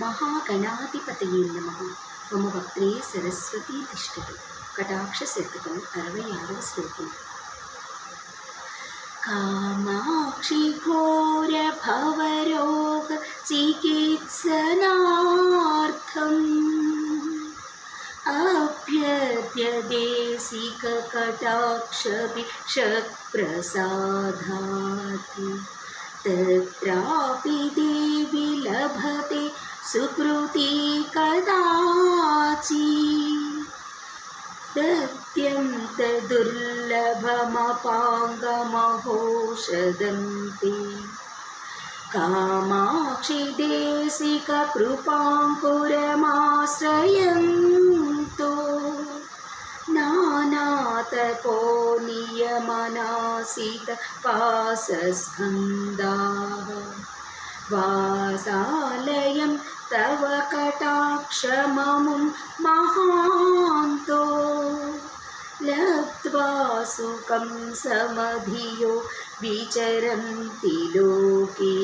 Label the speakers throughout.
Speaker 1: महागणाधिपतये नमः। मम वक्त्रे सरस्वती तिष्ठति। कटाक्षशतकम् अरवयारवश्लोकम् कामाक्षि घोरभवरोगचिकित्सनार्थम् अभ्यभ्यदेसिकटाक्षभिप्रसादाति तत्रापि देवि लभते सुकृती कदाचि दत्यन्तदुर्लभमपाङ्गमहोषदन्ति। कामाक्षि देशिककृपाङ्कुरमाश्रयन्तो। नानातपो नियमनासित वासस्कन्दाः। वासालयं तव कटाक्षममुं महान्तो लब्ध्वा सुखं समधियो विचरन्ति लोके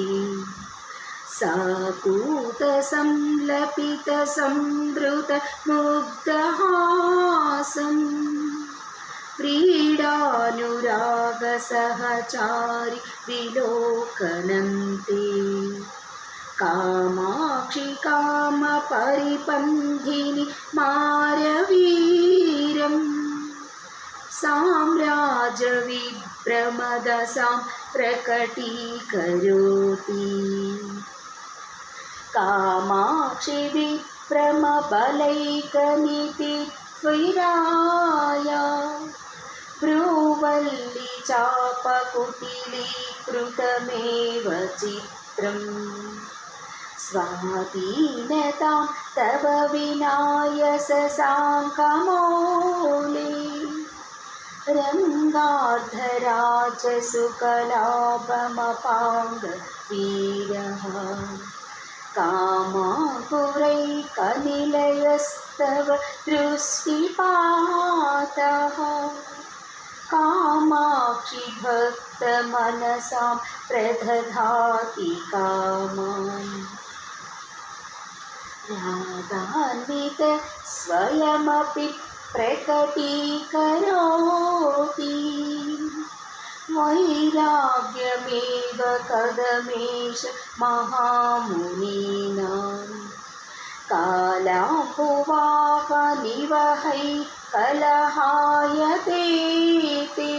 Speaker 1: साकूतसंलपितसंवृतमुग्धहासं क्रीडानुरागसहचारि विलोकनन्ते कामाक्षि कामपरिपन्थिनि मारवीरम् साम्राज्यविभ्रमदसां प्रकटीकरोति कामाक्षि विभ्रमबलैकनिति त्वयिराया भ्रूवल्लि चापकुटिलीकृतमेव चित्रम् स्वाधीनतां तव विनायससाङ्कमौले रङ्गार्धराजसुकलापमपाङ्गवीरः कामाकुरैकनिलयस्तव दृष्टिपातः। कामाक्षि भक्तमनसां प्रदधाति कामान् स्वयमपि प्रकटीकरोति। वैराग्यमेव कदमेश महामुनीनां। कालाहुवाहनिवहै कलहायते ते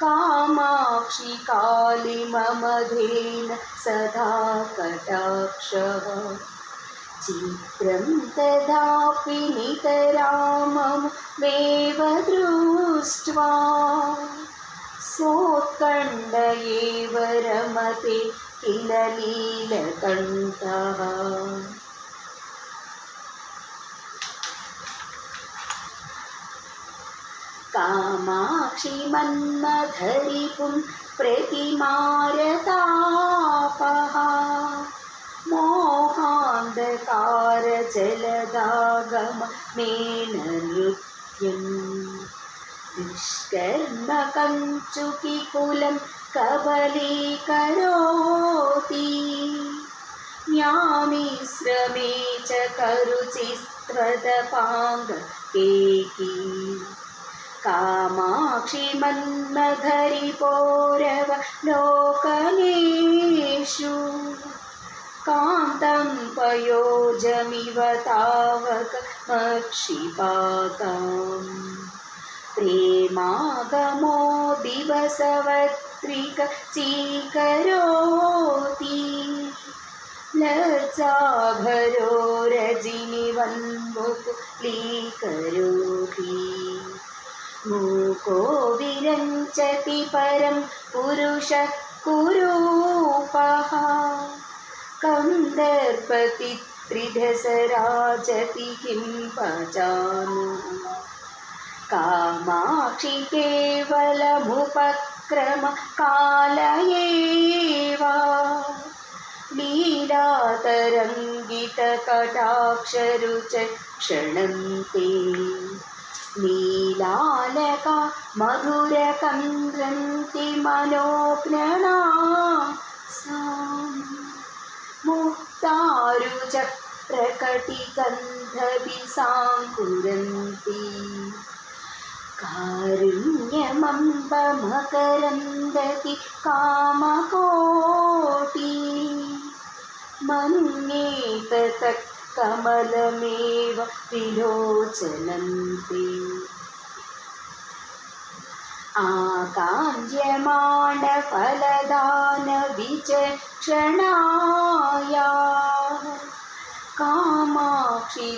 Speaker 1: कामाक्षि कालिममधेन सदा कटाक्षः चित्रं तदापि नितराममेव दृष्ट्वा सोत्कण्ड एव रमते किल लीलकण्ठः कामाक्षि मन्मधरिपुं प्रतिमारतापः తార జలదాగమ మేన నృత్యం దుష్కర్మ కంచుకి కులం కబలీకరోతి న్యామిశ్రమే చ కరుచిస్త్రదపాంగ కేకి కామాక్షి మన్మధరి పౌరవ లోకలేషు कान्तं पयोजमिव तावक मक्षिपाताम् प्रेमागमो दिवसवत्रिक चीकरोति लज्जाभरो रजिनिवन्मुकुलीकरोति मूको विरञ्चति परं पुरुषः कुरूपः कन्दर्पतित्रिधसराजति किं पचानुः कामाक्षि केवलमुपक्रम काल एव। लीलातरङ्गितकटाक्षरुच क्षणन्ते नीलालका मधुरकन्द्रन्ति मनोज्ञना सा मुक्तारु चारुचक्रकटिकन्धभिसाङ्कुरन्ति कारुण्यमम्बमकरन्दति कामकोटि मन्येतत्कमलमेव विलोचनन्ति आकाञ्ज्यमाणफलदानविचक्षणाया कामाक्षि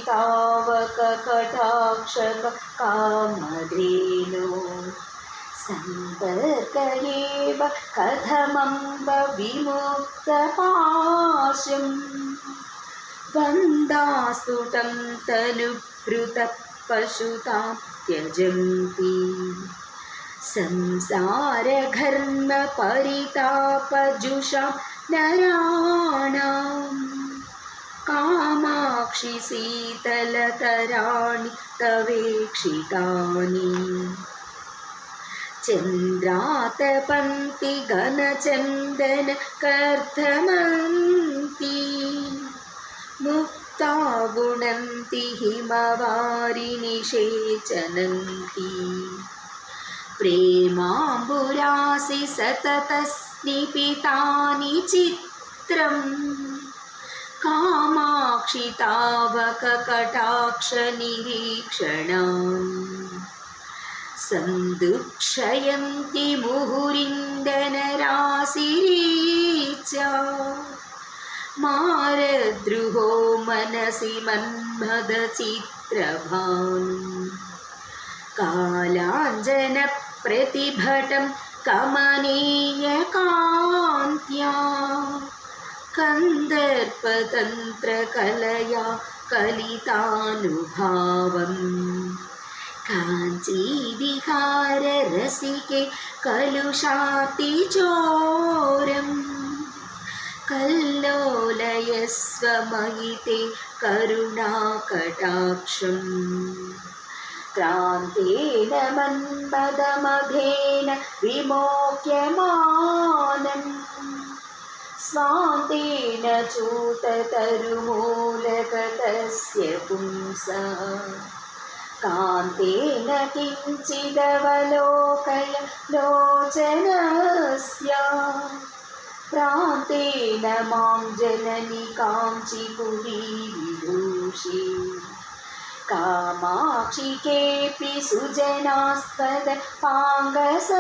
Speaker 1: तावककटाक्षक कामधेनो सन्तर्क एव कथमम्ब विमुक्तपाशम् बन्धास्तुतं तनुपृतः पशुतां त्यजन्ति संसारघर्मपरितापजुषा नराणाम् कामाक्षि शीतलतराणि तवेक्षितानि। चन्द्रातपन्ति घनचन्दनकर्धमन्ति मुक्ता गुणन्ति हिमवारिनिषेचनन्ति प्रेमाम्बुरासि सततस्निपितानि चित्रम्। कामाक्षि तावककटाक्षनिरीक्षणाम्। सन्दुक्षयन्ति मुहुरिन्दनराशिरीचा। मारद्रुहो मनसि मन्मदचित्रभानु कालाञ्जनप्रतिभटं कमनीयकान्त्या कन्दर्पतन्त्रकलया कलितानुभावम् काञ्चीविहाररसिके कलुषातिचोरम् कल्लोलयस्वमयिते करुणाकटाक्षम् क्रान्तेन मन्मदमघेन विमोक्यमानम् स्वान्तेन चूततरुमूलकतस्य पुंसा कान्तेन किञ्चिदवलोकय लोचनस्य प्रान्तेन मां जननि काञ्चिपुरी विदूषि कामाक्षि केऽपि सुजनास्पद पाङ्गसङ्गे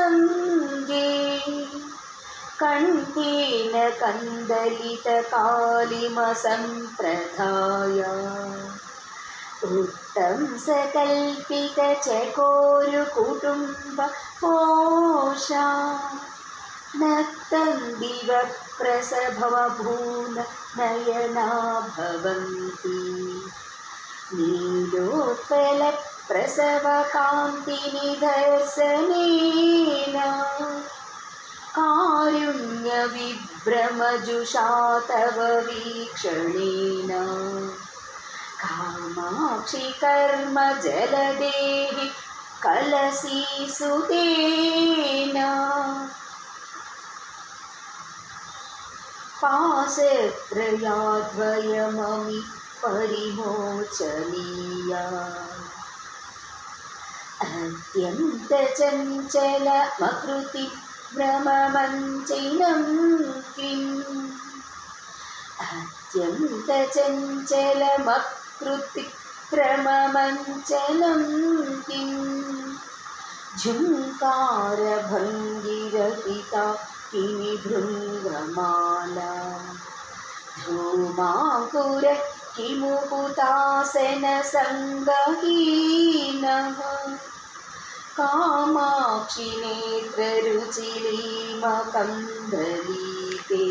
Speaker 1: कण्ठेन कन्दलितकालिमसम्प्रधाय उत्तं सकल्पितचकोरुकुटुम्ब पोषा नक्तन्दिव प्रसभवभून नयना भवन्ति नीलोत्पलप्रसवकान्तिनिदर्शनेन कारुण्यविभ्रमजुषा तव वीक्षणेन कामाक्षि कर्म जलदेहि कलसी सुतेन पाशत्रयाद्वयममि परिमोचनीया अत्यन्तचञ्चलमकृति भ्रममञ्चिनं किम् अत्यन्तचञ्चलमकृति भ्रममञ्चनं किम् झुङ्कारभङ्गिरहिता किमि भृङ्गमाला धूमाकुर किमु हुतासनसङ्गहीनः कामाक्षि नेत्ररुचिलीमकन्दलीते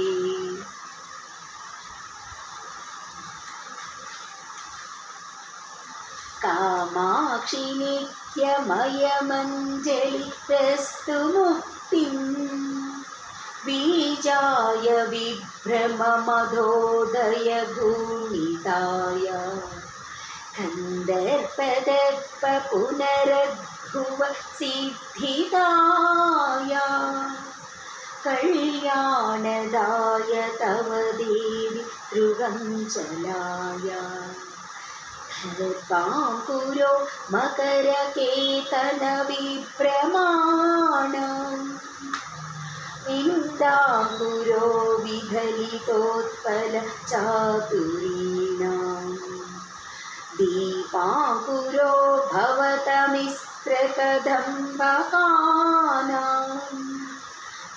Speaker 1: कामाक्षि नित्यमयमञ्जलिप्रस्तु मुक्तिम् बीजाय विभ्रममधोदय भूमिताय कन्दर्पदर्प पुनरद्भुव सिद्धिताय कल्याणदाय तव देवि ध्रुवञ्चलाय धर्पाङ्कुरो मकरकेतनविभ्रमाणम् इन्दाङ्कुरो विधलितोत्पल चातुरीणाम् दीपाङ्कुरो भवतमिस्रकदम्बकानाम्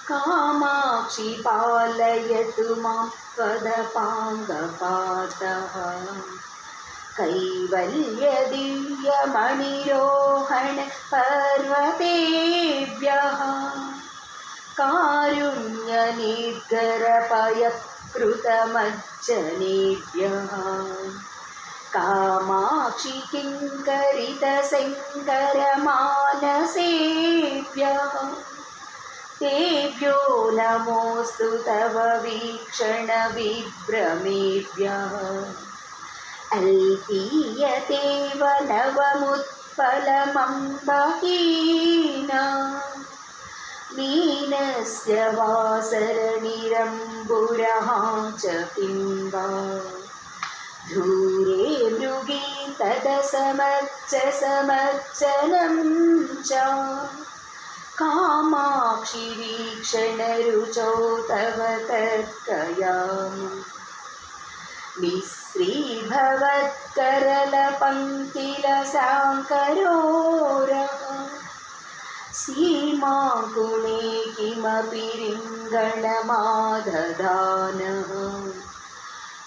Speaker 1: कामाक्षि पालयतु मां त्वदपाङ्गपातः कैवल्यदिव्यमणिरोहण पर्वतेभ्यः कारुण्यनिर्गरपयकृतमज्जनेभ्यः कामाक्षि किङ्करितशङ्करमानसेभ्यः तेभ्यो नमोऽस्तु तव वीक्षणविभ्रमेभ्यः अल्पीयतेव नवमुत्पलमम्बहीना मीनस्य वासरणिरम्बुरः च किं वा धूरे मृगी तदसमच्च समर्चनं च कामाक्षि वीक्षणरुचौ तव तर्कयामि मिश्रीभवत्करलपङ्किलसाङ्करोरः सीमाकुणे किमपि रिङ्गणमाददानः।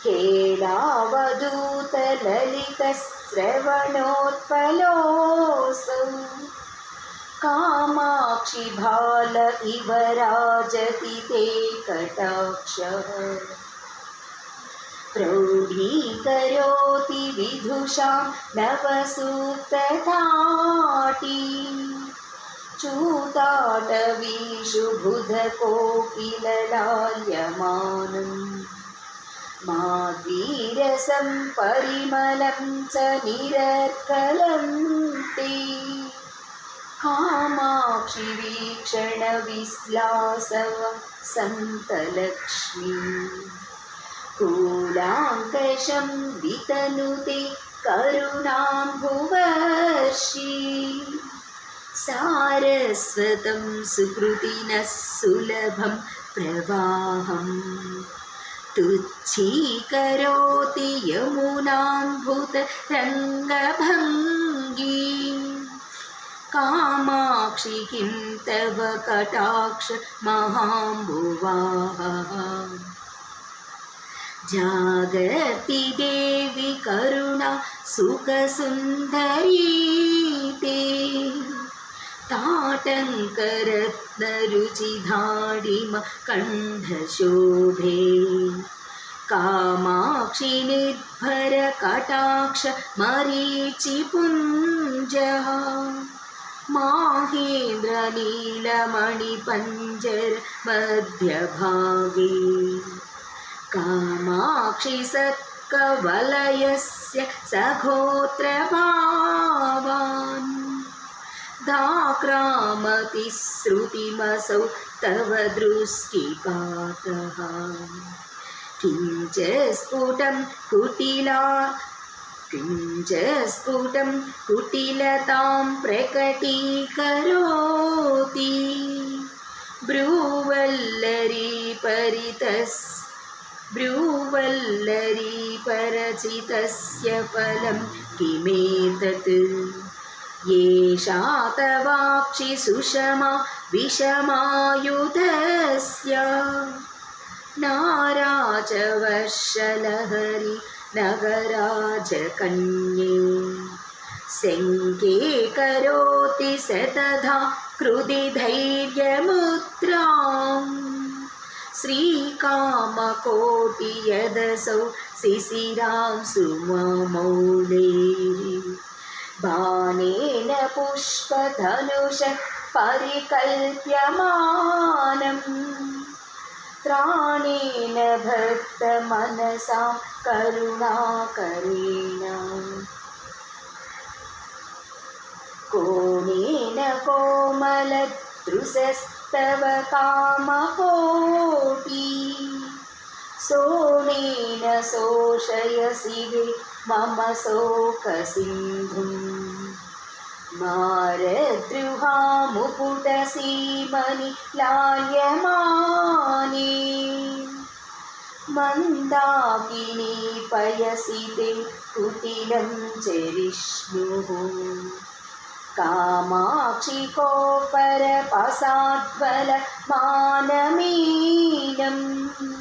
Speaker 1: केलावधूतललितश्रवणोत्पलोऽसौ कामाक्षि भाल इव राजति ते कटाक्षः। प्रौढीकरोति विदुषां नवसूक्तताटी चूताटवीषु बुधकोकिललाल्यमानम् माद्वीरसं परिमलं च निरर्कलं ते कामाक्षि वीक्षणविश्लासव सन्तलक्ष्मी कूलाङ्कषं वितनुते करुणां भुवर्षि सारस्वतं सुकृतिनः सुलभं प्रवाहम् तुच्छीकरोति यमुनाम्भुतरङ्गभङ्गी कामाक्षि किं तव कटाक्ष महाम्बुवाः? जागर्ति देवि करुणा सुखसुन्दरी ते ताटङ्करत्नरुचिधाडिम कण्ठशोभे। कामाक्षि निर्भरकटाक्ष मरीचिपुञ्जः माहेन्द्रनीलमणिपञ्जर मध्यभागे। कामाक्षि सत्कवलयस्य सघोत्रभावान् दाक्रामति श्रुतिमसौ तव दृष्टिपातः। किञ्च स्फुटं कुटिला किञ्च स्फुटं कुटिलतां प्रकटीकरोति। ब्रूवल्लरी परितस् ब्रूवल्लरी परचितस्य फलं किमेतत् येषा तवाक्षि सुषमा विषमायुधस्य। नाराजवर्षलहरि नगराजकन्ये। शङ्के करोति स तथा कृति धैर्यमुद्राम् श्रीकामकोटियदसौ शिशिरां सुममौले बाणेन पुष्पधनुषः परिकल्प्यमानम्। त्राणेन भक्तमनसां करुणाकरेण। कोणेन कोमलदृशस् तव कामकोटि सोमेन शोषयसि वे मम शोकसिन्धुम् मारद्रुहामुकुटसीमनि लायमाने मन्दाकिनी पयसि ते कुटिलं चरिष्णुः कामाक्षि कोपरपसाध्वलमानमीनम्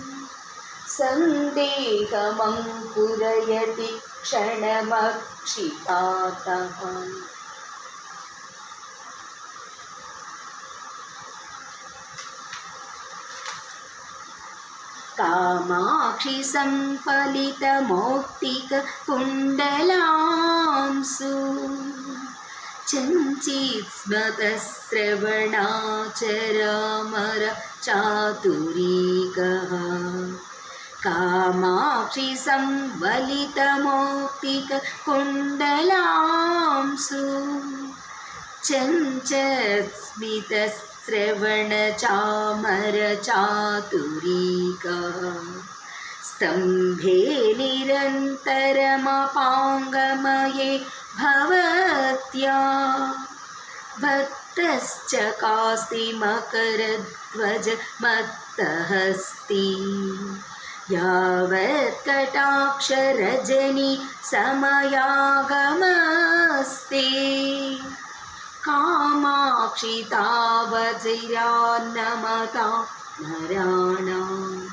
Speaker 1: सन्देहमङ्कुरयति क्षणमक्षिपातः। कामाक्षि सम्फलितमौक्तिककुण्डलांसु चञ्चित्स्मतश्रवणाचरामर चातुरीकः कामाक्षि संवलितमौक्तिककुण्डलांसु चञ्चत्स्मितश्रवणचामरचातुरीकः स्तम्भे निरन्तरमपाङ्गमये भवत्या। भक्तश्च कास्ति मकरध्वज मत्तहस्ति यावत् कटाक्षरजनि समयागमस्ते। कामाक्षि तावजिरान्नमता नराणाम्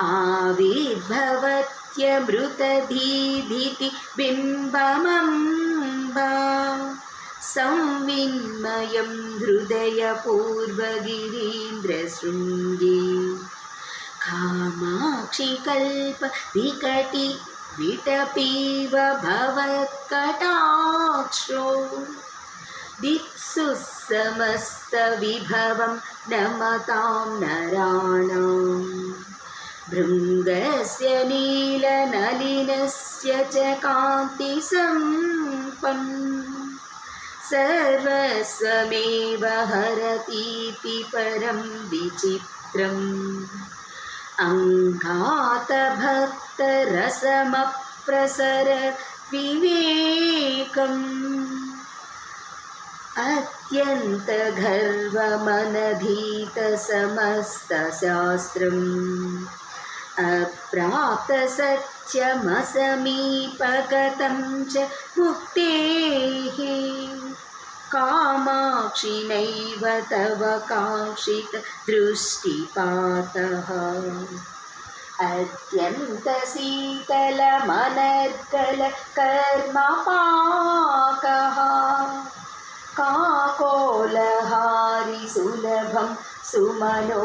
Speaker 1: आविर्भवत्यमृतधीधिति बिम्बमम्बा। संविन्मयं हृदयपूर्वगिरीन्द्रशृङ्गे कामाक्षि कल्पविकटि विटपीव भवत्कटाक्षो दित्सु समस्तविभवं नमतां नराणाम् भृङ्गस्य नीलनलिनस्य च कान्तिसम्पन्। सर्वस्वमेव हरतीति परं विचित्रम् अङ्गातभक्तरसमप्रसर विवेकम् अत्यन्तगर्वमनधीतसमस्तशास्त्रम् अप्राप्तसत्यमसमीपगतं च मुक्तेः कामाक्षि नैव तव काङ्क्षितदृष्टिपातः अत्यन्तशीतलमनर्गलकर्मपाकः काकोलहारिसुलभं सुमनोभिरेतत्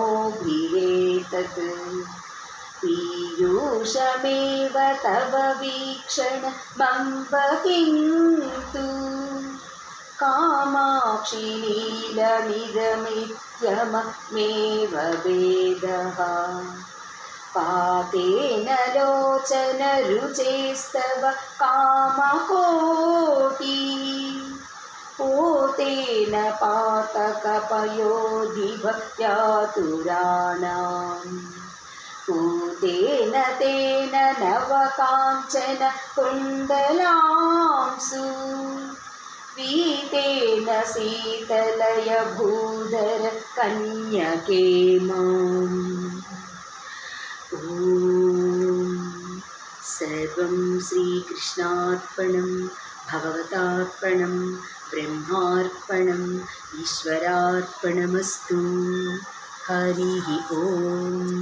Speaker 1: पीयूषमेव तव वीक्षणमम्बकिन्तु कामाक्षि नीलमिदमित्यममेव वेदः पातेन लोचनरुचेस्तव कामकोटि पोतेन पातकपयोधिभक्त्यातुराणाम् पूतेन तेन नवकाञ्चन कुण्डलांसु पीतेन शीतलय भूधर कन्यके माम् ॐ सर्वं श्रीकृष्णार्पणं भगवतार्पणं ब्रह्मार्पणम् ईश्वरार्पणमस्तु हरिः ओम्